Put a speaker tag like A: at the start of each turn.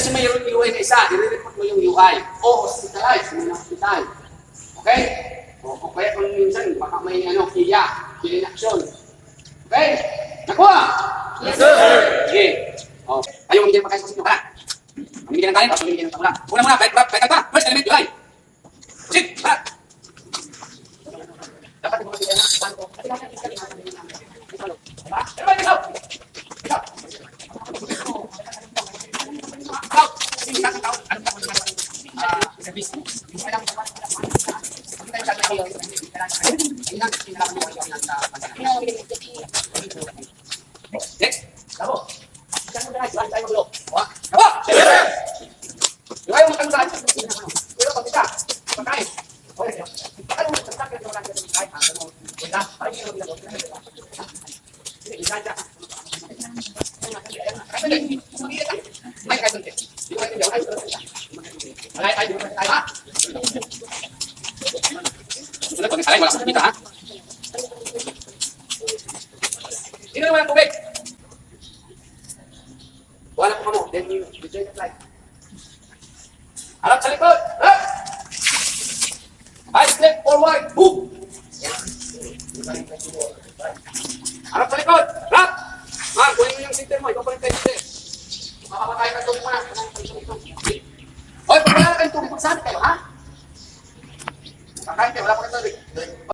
A: kasi may UI na isa, i-report mo yung UI. O hospitalize, may na-hospital. Okay? O, o kaya kung minsan, baka may ano, kiya, kiya in action. Okay? Nakuha?
B: Yes, sir.
A: Sige. O, ayaw mamigyan pa kayo sa sinyo, ha? Mamigyan ng talent, tapos mamigyan ng tagulang. Una muna, kahit kahit kahit first Next. Tabo. Diyan mo na, diyan tayo magulo. Wa. Tabo! Yung ayaw mo tanong saan? Pero pag isa, pagkain. Okay. Bakit mo sa sakit ng mga kahit ang ano? Wala. Parang mo ginagawa. Sige, isa dyan. Ay, kahit Sulat pag nagsalay, wala sa kita ha. Sino naman ang tubig? Wala po kamo. Then you return the flight. Harap sa likod. Harap! I step forward. Boom! Harap sa. Sampai, kayo, ha? Kakain wala.